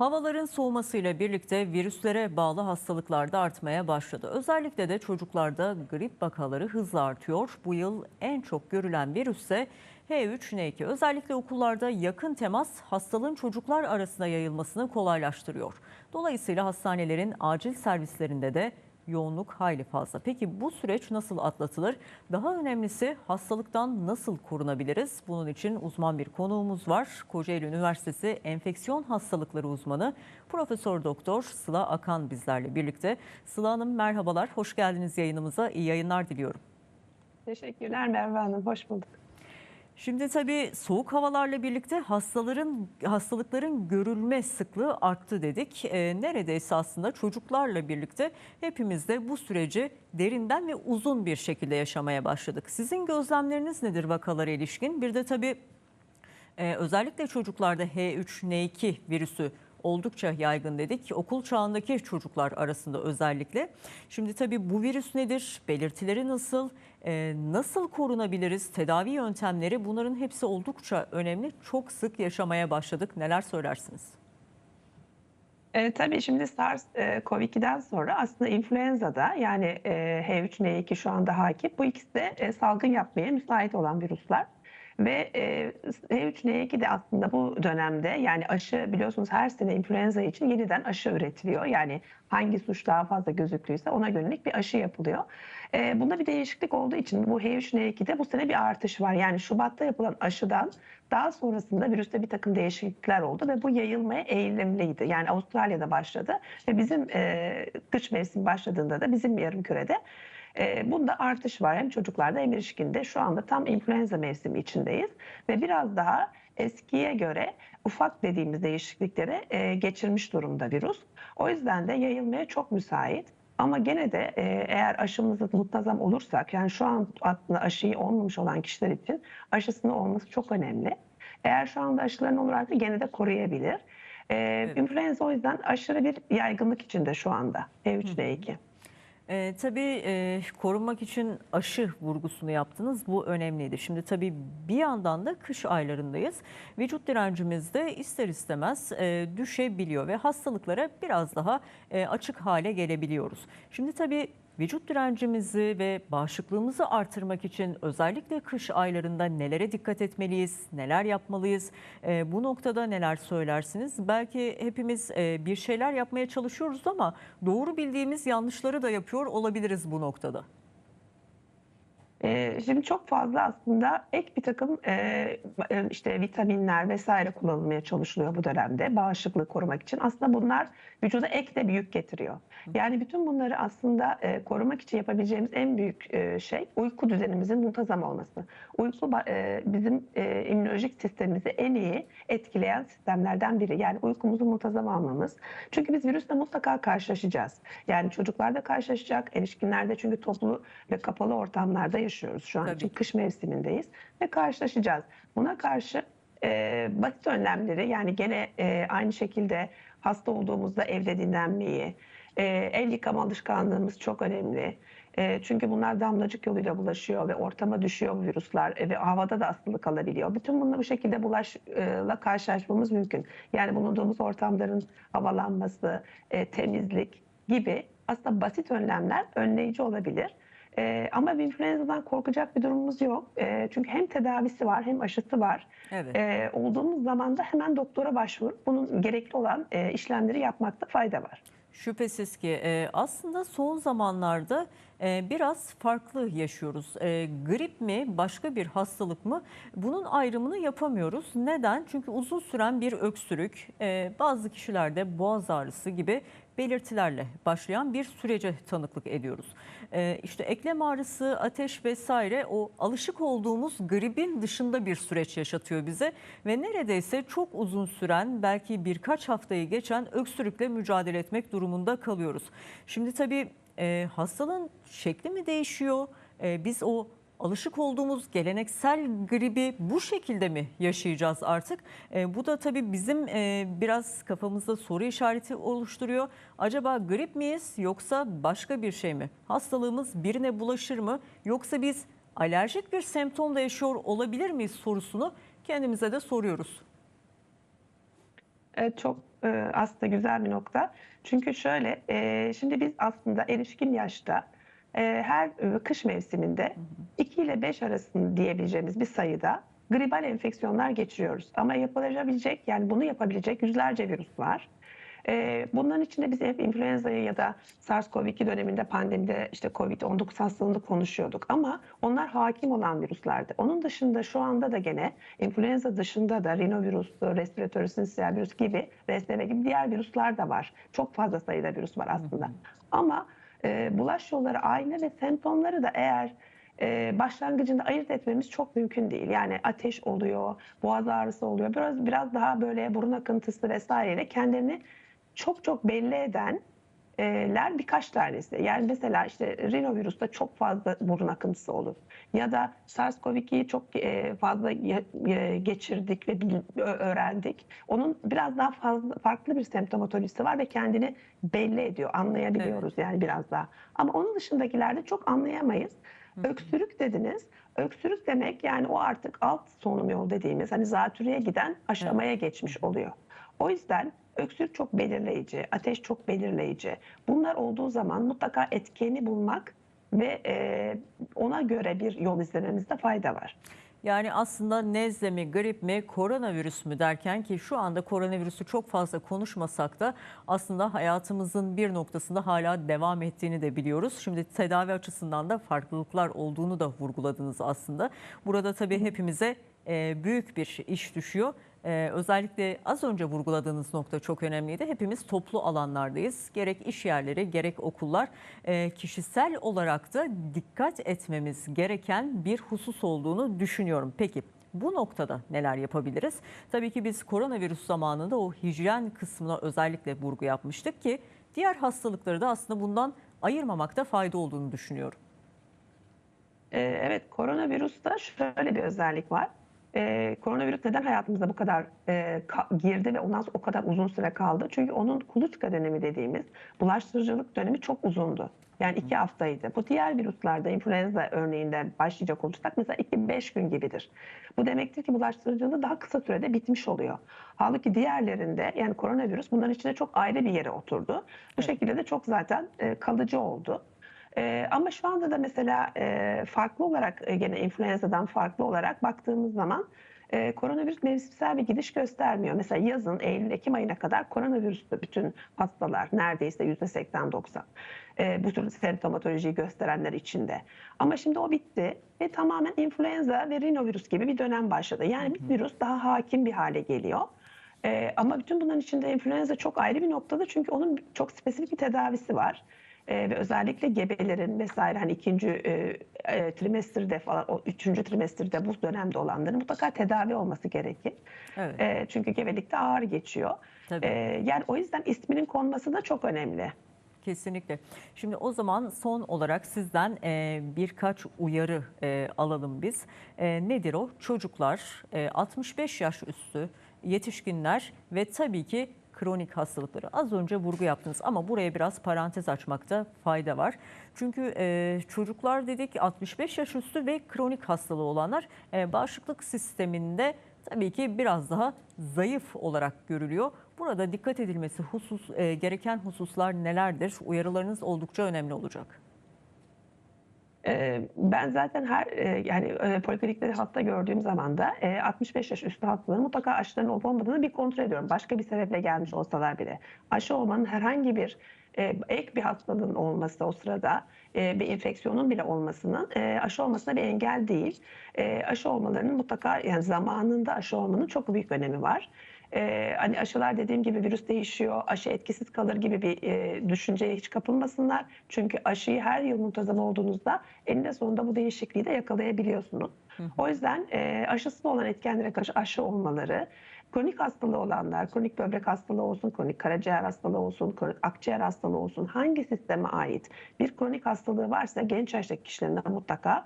Havaların soğumasıyla birlikte virüslere bağlı hastalıklar da artmaya başladı. Özellikle de çocuklarda grip vakaları hızla artıyor. Bu yıl en çok görülen virüs ise H3N2. Özellikle okullarda yakın temas hastalığın çocuklar arasında yayılmasını kolaylaştırıyor. Dolayısıyla hastanelerin acil servislerinde de yoğunluk hayli fazla. Peki bu süreç nasıl atlatılır? Daha önemlisi hastalıktan nasıl korunabiliriz? Bunun için uzman bir konuğumuz var. Kocaeli Üniversitesi Enfeksiyon Hastalıkları uzmanı Profesör Doktor Sıla Akan bizlerle birlikte. Sıla Hanım merhabalar, hoş geldiniz yayınımıza. İyi yayınlar diliyorum. Teşekkürler Merve Hanım, hoş bulduk. Şimdi tabii soğuk havalarla birlikte hastaların hastalıkların görülme sıklığı arttı dedik. Ee, neredeyse aslında çocuklarla birlikte hepimiz de bu süreci derinden ve uzun bir şekilde yaşamaya başladık. Sizin gözlemleriniz nedir vakalara ilişkin? Bir de tabii e, özellikle çocuklarda H3N2 virüsü oldukça yaygın dedik. Okul çağındaki çocuklar arasında özellikle. Şimdi tabii bu virüs nedir? Belirtileri nasıl? Ee, nasıl korunabiliriz? Tedavi yöntemleri bunların hepsi oldukça önemli. Çok sık yaşamaya başladık. Neler söylersiniz? E, tabii şimdi SARS-CoV-2'den sonra aslında influenza'da yani e, H3N2 şu anda hakim. Bu ikisi de e, salgın yapmaya müsait olan virüsler. Ve e, H3N2 de aslında bu dönemde yani aşı biliyorsunuz her sene influenza için yeniden aşı üretiliyor. Yani hangi suç daha fazla gözüklüyse ona yönelik bir aşı yapılıyor. E, bunda bir değişiklik olduğu için bu H3N2'de bu sene bir artış var. Yani Şubat'ta yapılan aşıdan daha sonrasında virüste bir takım değişiklikler oldu ve bu yayılmaya eğilimliydi. Yani Avustralya'da başladı ve bizim e, kış mevsimi başladığında da bizim yarım kürede e, bunda artış var hem çocuklarda hem erişkinde. Şu anda tam influenza mevsimi içindeyiz ve biraz daha eskiye göre ufak dediğimiz değişikliklere e, geçirmiş durumda virüs. O yüzden de yayılmaya çok müsait. Ama gene de e, eğer aşımızı muntazam olursak yani şu an aslında aşıyı olmamış olan kişiler için aşısının olması çok önemli. Eğer şu anda aşıların olursa gene de koruyabilir. E, Evet. Influenza o yüzden aşırı bir yaygınlık içinde şu anda H3N2. Ee, tabii e, korunmak için aşı vurgusunu yaptınız. Bu önemliydi. Şimdi tabii bir yandan da kış aylarındayız. Vücut direncimiz de ister istemez e, düşebiliyor ve hastalıklara biraz daha e, açık hale gelebiliyoruz. Şimdi tabii vücut direncimizi ve bağışıklığımızı artırmak için özellikle kış aylarında nelere dikkat etmeliyiz, neler yapmalıyız? E, bu noktada neler söylersiniz? Belki hepimiz e, bir şeyler yapmaya çalışıyoruz ama doğru bildiğimiz yanlışları da olabiliriz bu noktada. Ee, Şimdi çok fazla aslında ek bir takım e, e, işte vitaminler vesaire kullanılmaya çalışılıyor bu dönemde bağışıklığı korumak için. Aslında bunlar vücuda ek de bir yük getiriyor. Yani bütün bunları aslında e, korumak için yapabileceğimiz en büyük e, şey uyku düzenimizin muntazam olması. Uyku e, bizim e, immünolojik sistemimizi en iyi etkileyen sistemlerden biri. Yani uykumuzu muntazam almamız. Çünkü biz virüsle mutlaka karşılaşacağız. Yani çocuklar da karşılaşacak, erişkinlerde çünkü toplu ve kapalı ortamlarda yaşıyoruz şu an Tabii için ki. kış mevsimindeyiz ve karşılaşacağız. Buna karşı e, basit önlemleri yani gene e, aynı şekilde hasta olduğumuzda evde dinlenmeyi, e, el yıkama alışkanlığımız çok önemli. E, çünkü bunlar damlacık yoluyla bulaşıyor ve ortama düşüyor virüsler e, ve havada da hastalık alabiliyor. Bütün bunlar bu şekilde bulaşla karşılaşmamız mümkün. Yani bulunduğumuz ortamların havalanması, e, temizlik gibi aslında basit önlemler önleyici olabilir. Ee, ama influenza'dan korkacak bir durumumuz yok. Ee, çünkü hem tedavisi var hem aşısı var. Evet. Ee, olduğumuz zaman da hemen doktora başvurup bunun gerekli olan e, işlemleri yapmakta fayda var. Şüphesiz ki e, aslında son zamanlarda e, biraz farklı yaşıyoruz. E, grip mi başka bir hastalık mı bunun ayrımını yapamıyoruz. Neden? Çünkü uzun süren bir öksürük e, bazı kişilerde boğaz ağrısı gibi belirtilerle başlayan bir sürece tanıklık ediyoruz. E, işte eklem ağrısı, ateş vesaire o alışık olduğumuz gripin dışında bir süreç yaşatıyor bize ve neredeyse çok uzun süren belki birkaç haftayı geçen öksürükle mücadele etmek durumunda kalıyoruz. Şimdi tabii e, hastalığın şekli mi değişiyor? E, biz o alışık olduğumuz geleneksel gribi bu şekilde mi yaşayacağız artık? E, bu da tabii bizim e, biraz kafamızda soru işareti oluşturuyor. Acaba grip miyiz yoksa başka bir şey mi? Hastalığımız birine bulaşır mı yoksa biz alerjik bir semptomda yaşıyor olabilir miyiz sorusunu kendimize de soruyoruz. Evet, çok e, aslında güzel bir nokta. Çünkü şöyle, e, şimdi biz aslında erişkin yaşta her e, kış mevsiminde 2 ile 5 arasında diyebileceğimiz bir sayıda gribal enfeksiyonlar geçiriyoruz. Ama yapılabilecek yani bunu yapabilecek yüzlerce virüs var. Ee, Bunların içinde biz hep influenza'yı ya da SARS-CoV-2 döneminde pandemide işte COVID-19 hastalığını konuşuyorduk ama onlar hakim olan virüslerdi. Onun dışında şu anda da gene influenza dışında da rinovirüs, respiratör sinsiyal virüs gibi, RSV gibi diğer virüsler de var. Çok fazla sayıda virüs var aslında. Ama e, bulaş yolları aynı ve semptomları da eğer e, başlangıcında ayırt etmemiz çok mümkün değil. Yani ateş oluyor, boğaz ağrısı oluyor. Biraz biraz daha böyle burun akıntısı vesaireyle kendilerini çok çok belli edenler birkaç tanesi. Yani mesela işte rinovirüste çok fazla burun akıntısı olur. Ya da SARS-CoV-2'yi çok fazla geçirdik ve öğrendik. Onun biraz daha fazla farklı bir semptomatolojisi var ve kendini belli ediyor. Anlayabiliyoruz yani biraz daha. Ama onun dışındakilerde çok anlayamayız. Öksürük dediniz. Öksürük demek yani o artık alt solunum yolu dediğimiz hani zatürreye giden aşamaya geçmiş oluyor. O yüzden öksürük çok belirleyici, ateş çok belirleyici. Bunlar olduğu zaman mutlaka etkeni bulmak ve e, ona göre bir yol izlememizde fayda var. Yani aslında nezle mi, grip mi, koronavirüs mü derken ki şu anda koronavirüsü çok fazla konuşmasak da aslında hayatımızın bir noktasında hala devam ettiğini de biliyoruz. Şimdi tedavi açısından da farklılıklar olduğunu da vurguladınız aslında. Burada tabii hepimize e, büyük bir iş düşüyor. E, özellikle az önce vurguladığınız nokta çok önemliydi. Hepimiz toplu alanlardayız. Gerek iş yerleri gerek okullar e, kişisel olarak da dikkat etmemiz gereken bir husus olduğunu düşünüyorum. Peki bu noktada neler yapabiliriz? Tabii ki biz koronavirüs zamanında o hijyen kısmına özellikle vurgu yapmıştık ki diğer hastalıkları da aslında bundan ayırmamakta fayda olduğunu düşünüyorum. Ee, Evet, koronavirüste şöyle bir özellik var. Ee, koronavirüs neden hayatımıza bu kadar e, ka- girdi ve ondan sonra o kadar uzun süre kaldı? Çünkü onun kuluçka dönemi dediğimiz bulaştırıcılık dönemi çok uzundu. Yani iki haftaydı. Bu diğer virüslerde, influenza örneğinde başlayacak olursak mesela 2-5 gün gibidir. Bu demektir ki bulaştırıcılığı daha kısa sürede bitmiş oluyor. Halbuki diğerlerinde yani koronavirüs bunların içinde çok ayrı bir yere oturdu. Bu şekilde de çok zaten e, kalıcı oldu. Ee, ama şu anda da mesela e, farklı olarak e, gene influenza'dan farklı olarak baktığımız zaman e, koronavirüs mevsimsel bir gidiş göstermiyor. Mesela yazın Eylül-Ekim ayına kadar koronavirüste bütün hastalar neredeyse %80-90 e, bu tür semptomatolojiyi gösterenler içinde. Ama şimdi o bitti ve tamamen influenza ve rinovirüs gibi bir dönem başladı. Yani bir virüs daha hakim bir hale geliyor. Ee, ama bütün bunların içinde influenza çok ayrı bir noktada çünkü onun çok spesifik bir tedavisi var. Ee, ve özellikle gebelerin vesaire hani ikinci e, e, trimesterde falan o üçüncü trimesterde bu dönemde olanların mutlaka tedavi olması gerekir. Evet. Ee, çünkü gebelikte ağır geçiyor. Tabii. Ee, yani o yüzden isminin konması da çok önemli. Kesinlikle. Şimdi o zaman son olarak sizden e, birkaç uyarı e, alalım biz. E, nedir o? Çocuklar, e, 65 yaş üstü, yetişkinler ve tabii ki kronik hastalıkları. Az önce vurgu yaptınız ama buraya biraz parantez açmakta fayda var. Çünkü e, çocuklar dedik 65 yaş üstü ve kronik hastalığı olanlar e, bağışıklık sisteminde tabii ki biraz daha zayıf olarak görülüyor. Burada dikkat edilmesi husus e, gereken hususlar nelerdir? Uyarılarınız oldukça önemli olacak. Ben zaten her yani e, poliklinikleri hasta gördüğüm zaman da e, 65 yaş üstü hastaların mutlaka aşıların olup olmadığını bir kontrol ediyorum. Başka bir sebeple gelmiş olsalar bile. Aşı olmanın herhangi bir ek bir hastalığın olması o sırada bir enfeksiyonun bile olmasının aşı olmasına bir engel değil. Aşı olmalarının mutlaka yani zamanında aşı olmanın çok büyük önemi var. Ee, hani aşılar dediğim gibi virüs değişiyor, aşı etkisiz kalır gibi bir e, düşünceye hiç kapılmasınlar. Çünkü aşıyı her yıl muntazam olduğunuzda eninde sonunda bu değişikliği de yakalayabiliyorsunuz. O yüzden e, aşısız olan etkenlere karşı aşı olmaları, kronik hastalığı olanlar, kronik böbrek hastalığı olsun, kronik karaciğer hastalığı olsun, kronik akciğer hastalığı olsun, hangi sisteme ait bir kronik hastalığı varsa genç yaştaki kişilerin mutlaka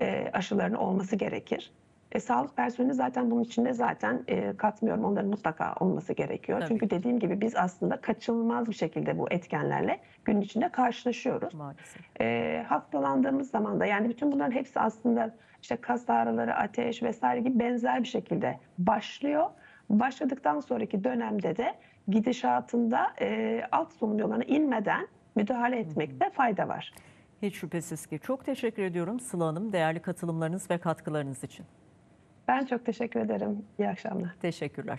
e, aşılarının olması gerekir. E, sağlık personeli zaten bunun içinde zaten e, katmıyorum. Onların mutlaka olması gerekiyor. Tabii. Çünkü dediğim gibi biz aslında kaçınılmaz bir şekilde bu etkenlerle gün içinde karşılaşıyoruz. Maalesef. E, hastalandığımız zaman da yani bütün bunların hepsi aslında işte kas ağrıları, ateş vesaire gibi benzer bir şekilde başlıyor. Başladıktan sonraki dönemde de gidişatında e, alt solunum yollarına inmeden müdahale etmekte fayda var. Hiç şüphesiz ki. Çok teşekkür ediyorum Sıla Hanım değerli katılımlarınız ve katkılarınız için. Ben çok teşekkür ederim. İyi akşamlar. Teşekkürler.